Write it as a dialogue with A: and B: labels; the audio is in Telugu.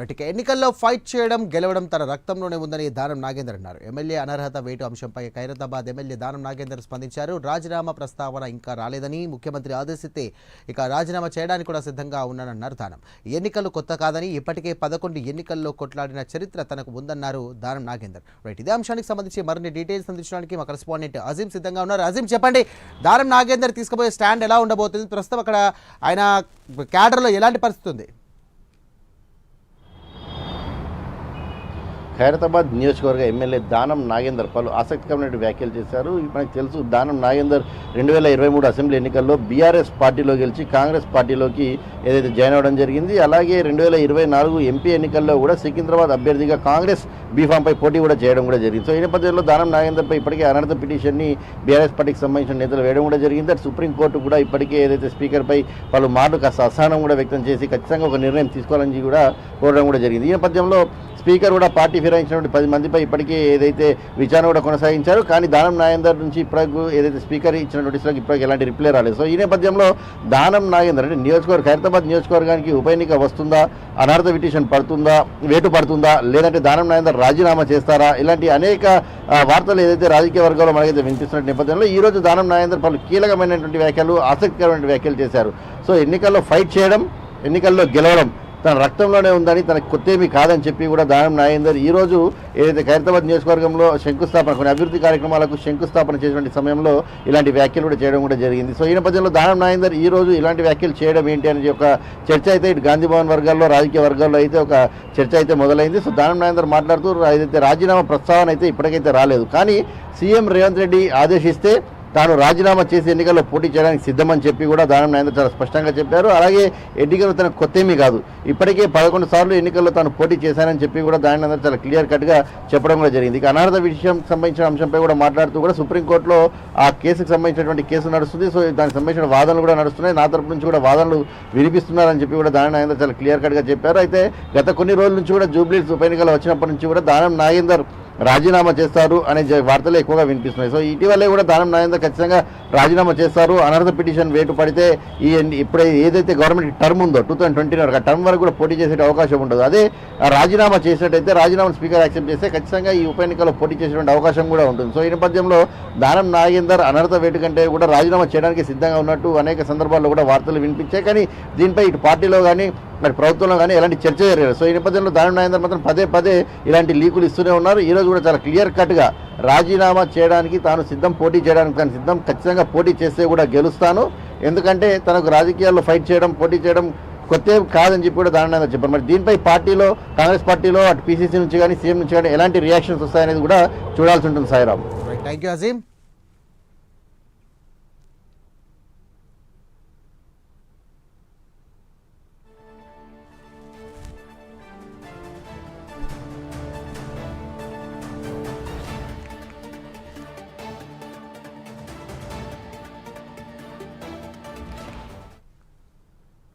A: రైట్ ఇక ఎన్నికల్లో ఫైట్ చేయడం గెలవడం తన రక్తంలోనే ఉందని దానం నాగేందర్ అన్నారు. ఎమ్మెల్యే అనర్హత వేటు అంశంపై ఖైరతాబాద్ ఎమ్మెల్యే దానం నాగేందర్ స్పందించారు. రాజీనామా ప్రస్తావన ఇంకా రాలేదని ముఖ్యమంత్రి ఆదేశిస్తే ఇక రాజీనామా చేయడానికి కూడా సిద్ధంగా ఉన్నానన్నారు దానం. ఎన్నికలు కొత్త కాదని ఇప్పటికే పదకొండు ఎన్నికల్లో కొట్లాడిన చరిత్ర తనకు ఉందన్నారు దానం నాగేందర్. రైట్ ఇదే అంశానికి సంబంధించి మరిన్ని డీటెయిల్స్ అందించడానికి మా కరెస్పాండెంట్ అజీం సిద్ధంగా ఉన్నారు. అజీం చెప్పండి దానం నాగేందర్ తీసుకుపోయే స్టాండ్ ఎలా ఉండబోతుంది? ప్రస్తుతం అక్కడ ఆయన క్యాడర్లో ఎలాంటి పరిస్థితి ఉంది?
B: ఖైరతాబాద్ నియోజకవర్గ ఎమ్మెల్యే దానం నాగేందర్ పలు ఆసక్తికరమైన వ్యాఖ్యలు చేశారు. మనకు తెలుసు దానం నాగేందర్ రెండు వేల ఇరవై మూడు అసెంబ్లీ ఎన్నికల్లో బీఆర్ఎస్ పార్టీలో గెలిచి కాంగ్రెస్ పార్టీలోకి ఏదైతే జాయిన్ అవ్వడం జరిగింది అలాగే రెండు వేల ఇరవై నాలుగు ఎంపీ ఎన్నికల్లో కూడా సికింద్రాబాద్ అభ్యర్థిగా కాంగ్రెస్ బీఫామ్పై పోటీ కూడా చేయడం కూడా జరిగింది. సో ఈ నేపథ్యంలో దానం నాగేందర్పై ఇప్పటికే అనర్థ పిటిషన్ని బీఆర్ఎస్ పార్టీకి సంబంధించిన నేతలు వేయడం కూడా జరిగింది. అటు సుప్రీంకోర్టు కూడా ఇప్పటికే ఏదైతే స్పీకర్పై పలు మార్లు కాస్త అసహనం కూడా వ్యక్తం చేసి ఖచ్చితంగా ఒక నిర్ణయం తీసుకోవాలని కూడా కోరడం కూడా జరిగింది. ఈ నేపథ్యంలో స్పీకర్ కూడా పార్టీ ఫిరాయించినటువంటి పది మందిపై ఇప్పటికే ఏదైతే విచారణ కూడా కొనసాగించారు కానీ దానం నాగేందర్ నుంచి ఇప్పటికు ఏదైతే స్పీకర్ ఇచ్చిన నోటీసులకు ఇప్పటికి ఎలాంటి రిప్లై రాలేదు. సో ఈ నేపథ్యంలో దానం నాగేందర్ అంటే నియోజకవర్గ ఖైరతాబాద్ నియోజకవర్గానికి ఉప ఎన్నిక వస్తుందా అనర్థ పిటిషన్ పడుతుందా వేటు పడుతుందా లేదంటే దానం నాగేందర్ రాజీనామా చేస్తారా? ఇలాంటి అనేక వార్తలు ఏదైతే రాజకీయ వర్గాల్లో మనకైతే వినిపిస్తున్న నేపథ్యంలో ఈ రోజు దానం నాగేందర్ పలు కీలకమైనటువంటి వ్యాఖ్యలు ఆసక్తికరమైన వ్యాఖ్యలు చేశారు. సో ఎన్నికల్లో ఫైట్ చేయడం ఎన్నికల్లో గెలవడం తన రక్తంలోనే ఉందని తనకు కొత్తేమీ కాదని చెప్పి కూడా దానం నాయందర్ ఈ రోజు ఏదైతే ఖైరతాబాద్ నియోజకవర్గంలో శంకుస్థాపన కొన్ని అభివృద్ధి కార్యక్రమాలకు శంకుస్థాపన చేసినటువంటి సమయంలో ఇలాంటి వ్యాఖ్యలు కూడా చేయడం కూడా జరిగింది. సో ఈ నేపథ్యంలో దానం నాయందర్ ఈ రోజు ఇలాంటి వ్యాఖ్యలు చేయడం ఏంటి అనే ఒక చర్చ అయితే ఇటు గాంధీ భవన్ వర్గాల్లో రాజకీయ వర్గాల్లో అయితే ఒక చర్చ అయితే మొదలైంది. సో దానం నాయందర్ మాట్లాడుతూ ఏదైతే రాజీనామా ప్రస్తావన అయితే ఇప్పటికైతే రాలేదు. కానీ సీఎం రేవంత్ రెడ్డి ఆదేశిస్తే తాను రాజీనామా చేసి ఎన్నికల్లో పోటీ చేయడానికి సిద్ధమని చెప్పి కూడా దానం నరేంద్ర చాలా స్పష్టంగా చెప్పారు. అలాగే ఎన్నికలు తన కొత్తేమీ కాదు. ఇప్పటికే పదకొండు సార్లు ఎన్నికల్లో తాను పోటీ చేశానని చెప్పి కూడా దాని నరేంద్ర చాలా క్లియర్ కట్గా చెప్పడం కూడా జరిగింది. ఇక అనార్థ విషయం సంబంధించిన అంశంపై కూడా మాట్లాడుతూ కూడా సుప్రీంకోర్టులో ఆ కేసుకు సంబంధించినటువంటి కేసు నడుస్తుంది. సో దానికి సంబంధించిన వాదనలు కూడా నడుస్తున్నాయి. నా తరపు నుంచి కూడా వాదనలు వినిపిస్తున్నారని చెప్పి కూడా దానం నాగేందర్ చాలా క్లియర్ కట్గా చెప్పారు. అయితే గత కొన్ని రోజుల నుంచి కూడా జూబ్లీ ఉప ఎన్నికలు వచ్చినప్పటి నుంచి కూడా దానం నాగేందర్ రాజీనామా చేస్తారు అనే వార్తలు ఎక్కువగా వినిపిస్తున్నాయి. సో ఇటీవలే కూడా దానం నాగేందర్ ఖచ్చితంగా రాజీనామా చేస్తారు. అనర్హత పిటిషన్ వేటు పడితే ఈ ఇప్పుడు ఏదైతే గవర్నమెంట్ టర్మ్ ఉందో టూ థౌసండ్ ట్వంటీ వరకు ఆ టర్మ్ వరకు కూడా పోటీ చేసే అవకాశం ఉండదు. అదే రాజీనామా చేసినట్టయితే రాజీనామా స్పీకర్ యాక్సెప్ట్ చేస్తే ఖచ్చితంగా ఈ ఉప ఎన్నికల్లో పోటీ చేసేటువంటి అవకాశం కూడా ఉంటుంది. సో ఈ నేపథ్యంలో దానం నాగేందర్ అనర్హత వేటు కంటే కూడా రాజీనామా చేయడానికి సిద్ధంగా ఉన్నట్టు అనేక సందర్భాల్లో కూడా వార్తలు వినిపించాయి. కానీ దీనిపై ఇటు పార్టీలో కానీ మరి ప్రభుత్వంలో కానీ ఎలాంటి చర్చ జరగలేదు. సో ఈ నేపథ్యంలో దానం నాగేందర్ మాత్రం పదే పదే ఇలాంటి లీకులు ఇస్తూనే ఉన్నారు. ఈ రోజు కూడా చాలా క్లియర్ కట్గా రాజీనామా చేయడానికి తాను సిద్ధం పోటీ చేయడానికి తాను సిద్ధం ఖచ్చితంగా పోటీ చేస్తే కూడా గెలుస్తాను. ఎందుకంటే తనకు రాజకీయాల్లో ఫైట్ చేయడం పోటీ చేయడం కొత్త కాదని చెప్పి కూడా దాని చెప్పారు. మరి దీనిపై పార్టీలో కాంగ్రెస్ పార్టీలో అటు పీసీసీ నుంచి కానీ సీఎం నుంచి కానీ ఎలాంటి రియాక్షన్స్ వస్తాయనేది కూడా చూడాల్సి ఉంటుంది సాయిరామ్.
A: Thank you Azeem